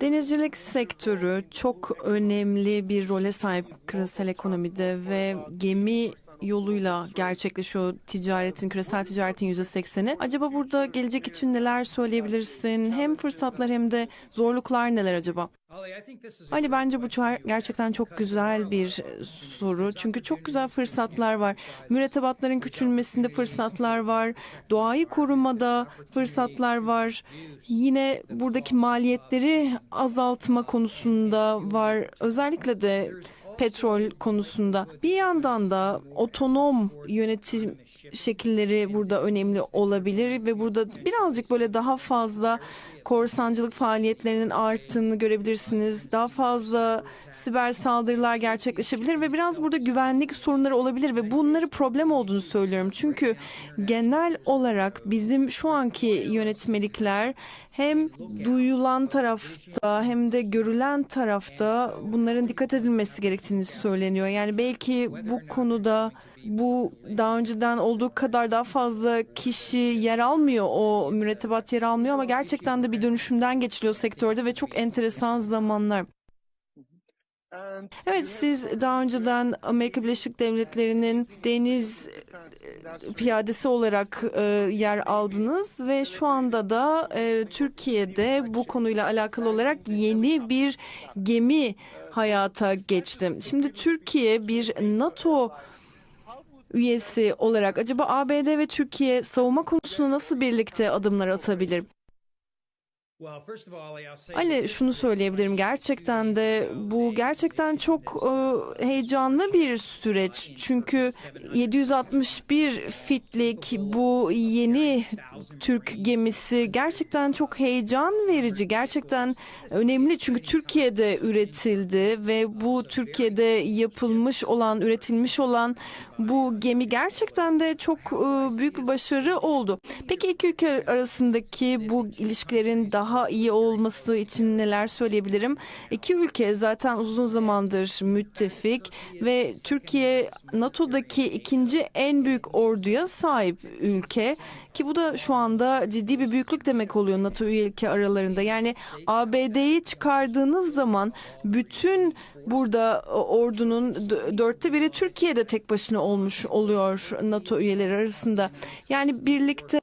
Denizcilik sektörü çok önemli bir role sahip küresel ekonomide ve gemi yoluyla gerçekleşiyor ticaretin, küresel ticaretin yüzde sekseni. Acaba burada gelecek için neler söyleyebilirsin? Hem fırsatlar hem de zorluklar neler acaba? Ali bence bu gerçekten çok güzel bir soru. Çünkü çok güzel fırsatlar var. Mürettebatların küçülmesinde fırsatlar var. Doğayı korumada fırsatlar var. Yine buradaki maliyetleri azaltma konusunda var. Özellikle de petrol konusunda. Bir yandan da otonom yönetim şekilleri burada önemli olabilir ve burada birazcık böyle daha fazla korsancılık faaliyetlerinin arttığını görebilirsiniz. Daha fazla siber saldırılar gerçekleşebilir ve biraz burada güvenlik sorunları olabilir ve bunları problem olduğunu söylüyorum. Çünkü genel olarak bizim şu anki yönetmelikler hem duyulan tarafta hem de görülen tarafta bunların dikkat edilmesi gerektiğini söyleniyor. Yani belki bu konuda bu daha önceden olduğu kadar daha fazla kişi yer almıyor o mürettebat yer almıyor ama gerçekten de bir dönüşümden geçiliyor sektörde ve çok enteresan zamanlar. Evet siz daha önceden Amerika Birleşik Devletleri'nin deniz piyadesi olarak e, yer aldınız ve şu anda da e, Türkiye'de bu konuyla alakalı olarak yeni bir gemi hayata geçti. Şimdi Türkiye bir NATO üyesi olarak acaba ABD ve Türkiye savunma konusunda nasıl birlikte adımlar atabilir? Ali şunu söyleyebilirim. gerçekten de bu gerçekten çok e, heyecanlı bir süreç. Çünkü 761 fitlik bu yeni Türk gemisi gerçekten çok heyecan verici gerçekten önemli. Çünkü Türkiye'de üretildi ve bu Türkiye'de yapılmış olan üretilmiş olan bu gemi gerçekten de çok e, büyük bir başarı oldu. Peki iki ülke arasındaki bu ilişkilerin daha iyi olması için neler söyleyebilirim? İki ülke zaten uzun zamandır müttefik ve Türkiye NATO'daki ikinci en büyük orduya sahip ülke ki bu da şu anda ciddi bir büyüklük demek oluyor NATO üye ülke aralarında. Yani ABD'yi çıkardığınız zaman bütün burada ordunun d- dörtte biri Türkiye'de tek başına olmuş oluyor NATO üyeleri arasında. Yani birlikte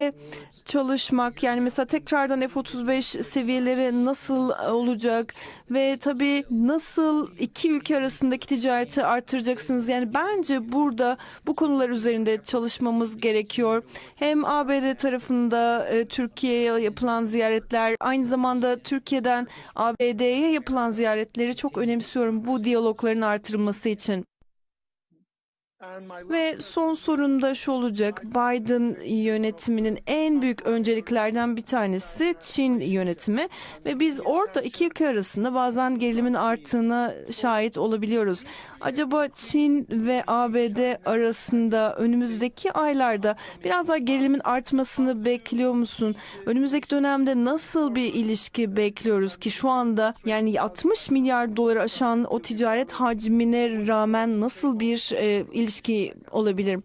çalışmak yani mesela tekrardan F-35 seviyeleri nasıl olacak ve tabii nasıl iki ülke arasındaki ticareti artıracaksınız yani bence burada bu konular üzerinde çalışmamız gerekiyor. Hem ABD tarafında e, Türkiye'ye yapılan ziyaretler aynı zamanda Türkiye'den ABD'ye yapılan ziyaretleri çok önemsiyorum bu diyalogların artırılması için. Ve son sorun da şu olacak. Biden yönetiminin en büyük önceliklerden bir tanesi Çin yönetimi ve biz orada iki ülke arasında bazen gerilimin arttığına şahit olabiliyoruz. Acaba Çin ve ABD arasında önümüzdeki aylarda biraz daha gerilimin artmasını bekliyor musun? Önümüzdeki dönemde nasıl bir ilişki bekliyoruz ki şu anda yani 60 milyar doları aşan o ticaret hacmine rağmen nasıl bir e, ilişki olabilir?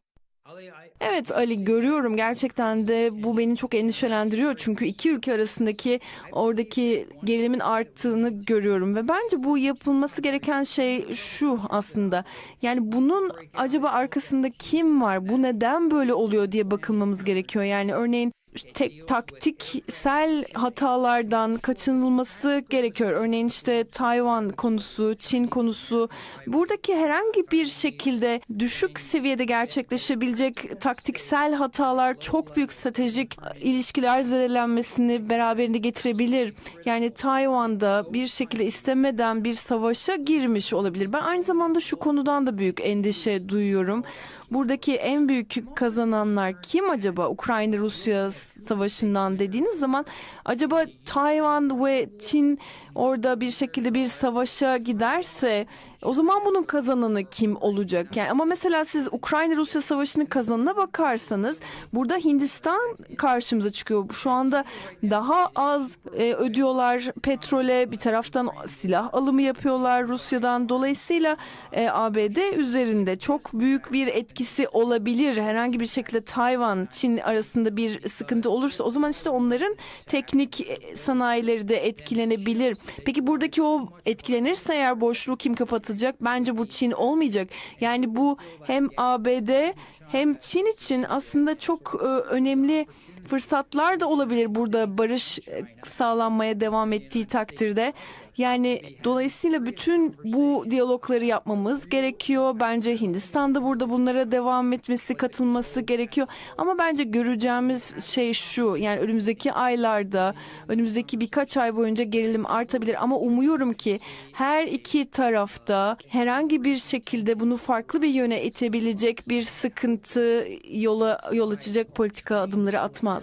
Evet Ali görüyorum. Gerçekten de bu beni çok endişelendiriyor. Çünkü iki ülke arasındaki oradaki gerilimin arttığını görüyorum. Ve bence bu yapılması gereken şey şu aslında. Yani bunun acaba arkasında kim var? Bu neden böyle oluyor diye bakılmamız gerekiyor. Yani örneğin tek taktiksel hatalardan kaçınılması gerekiyor. Örneğin işte Tayvan konusu, Çin konusu buradaki herhangi bir şekilde düşük seviyede gerçekleşebilecek taktiksel hatalar çok büyük stratejik ilişkiler zedelenmesini beraberinde getirebilir. Yani Tayvan'da bir şekilde istemeden bir savaşa girmiş olabilir. Ben aynı zamanda şu konudan da büyük endişe duyuyorum. Buradaki en büyük kazananlar kim acaba? Ukrayna Rusya savaşından dediğiniz zaman acaba Tayvan ve Çin orada bir şekilde bir savaşa giderse o zaman bunun kazananı kim olacak? Yani ama mesela siz Ukrayna Rusya savaşının kazanına bakarsanız burada Hindistan karşımıza çıkıyor. Şu anda daha az e, ödüyorlar petrole bir taraftan silah alımı yapıyorlar Rusya'dan. Dolayısıyla e, ABD üzerinde çok büyük bir etki etkisi olabilir. Herhangi bir şekilde Tayvan, Çin arasında bir sıkıntı olursa o zaman işte onların teknik e, sanayileri de etkilenebilir. Peki buradaki o etkilenirse eğer boşluğu kim kapatacak? Bence bu Çin olmayacak. Yani bu hem ABD hem Çin için aslında çok e, önemli fırsatlar da olabilir burada barış e, sağlanmaya devam ettiği takdirde. Yani dolayısıyla bütün bu diyalogları yapmamız gerekiyor. Bence Hindistan da burada bunlara devam etmesi, katılması gerekiyor. Ama bence göreceğimiz şey şu. Yani önümüzdeki aylarda, önümüzdeki birkaç ay boyunca gerilim artabilir. Ama umuyorum ki her iki tarafta herhangi bir şekilde bunu farklı bir yöne itebilecek bir sıkıntı yola yol açacak politika adımları atmaz.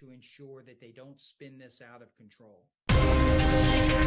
To ensure that they don't spin this out of control.